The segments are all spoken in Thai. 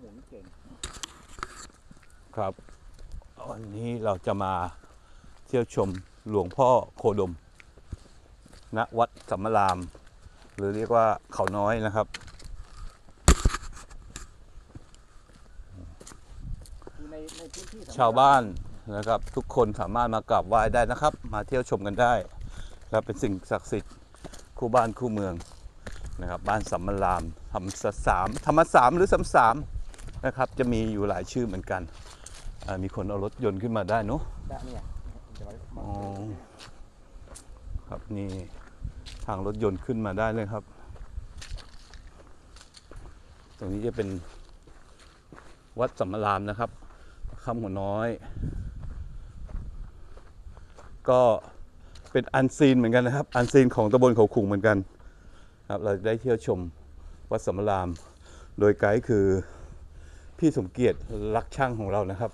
หมุนเก่งครับ วันนี้เราจะมาเที่ยวชมหลวงพ่อโคดม ณ วัดสัมมราม หรือเรียกว่าเขาน้อยนะครับ คือในในพื้นที่สำชาวบ้านนะครับ ทุกคนสามารถมากราบไหว้ได้นะครับ มาเที่ยวชมกันได้ครับเป็นสิ่งศักดิ์สิทธิ์คู่บ้านคู่เมืองนะครับ บ้านสัมมรามธรรมสสามธรรมสามหรือสัมสาม นะครับ จะมีอยู่หลายชื่อเหมือนกันอ่ามีคนเอารถยนต์ขึ้นมาได้เนอะได้เนี่ยเดี๋ยวมาอ๋อครับนี่ทางรถยนต์ขึ้นมาได้เลยครับ ตรงนี้จะเป็นวัดสัมมรามนะครับคำหัวน้อย ก็เป็นอันซีนเหมือนกันนะครับ อันซีนของตำบลเขาขุงเหมือนกันครับ เราได้เที่ยวชมวัดสัมมราม โดยไกด์คือ พี่สมเกียรติรักช่างของเรานะครับ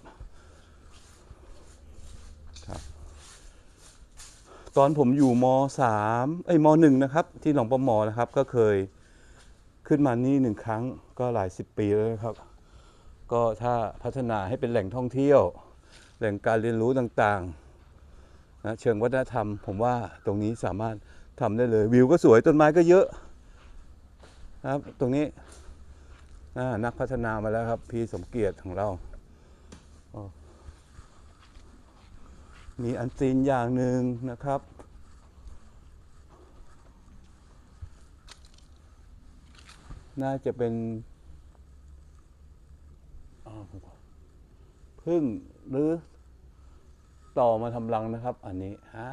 ตอนผมอยู่มสามเอ้มหนึ่งนะครับ ที่หนองปะมอนะครับ ก็เคยขึ้นมานี่หนึ่งครั้งก็หลายสิบปีแล้วนะครับ ก็ถ้าพัฒนาให้เป็นแหล่งท่องเที่ยว แหล่งการเรียนรู้ต่างๆนะเชิงวัฒนธรรม ผมว่าตรงนี้สามารถทำได้เลย วิวก็สวยต้นไม้ก็เยอะนะครับ ตรงนี้ นักพัฒนามาแล้วครับ พี่สมเกียรติของเรา มีอันซีนอย่างหนึ่งนะครับ น่าจะเป็นพึ่งหรือต่อมาทำรังนะครับ อันนี้อ่า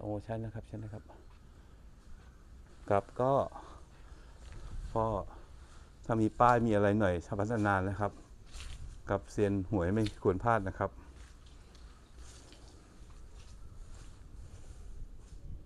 โอ้ใช่นะครับใช่นะครับ ครับก็ก็ ถ้ามีป้ายมีอะไรหน่อยชาวพัฒนานะครับ กับเซียนหวยไม่ควรพลาดนะครับ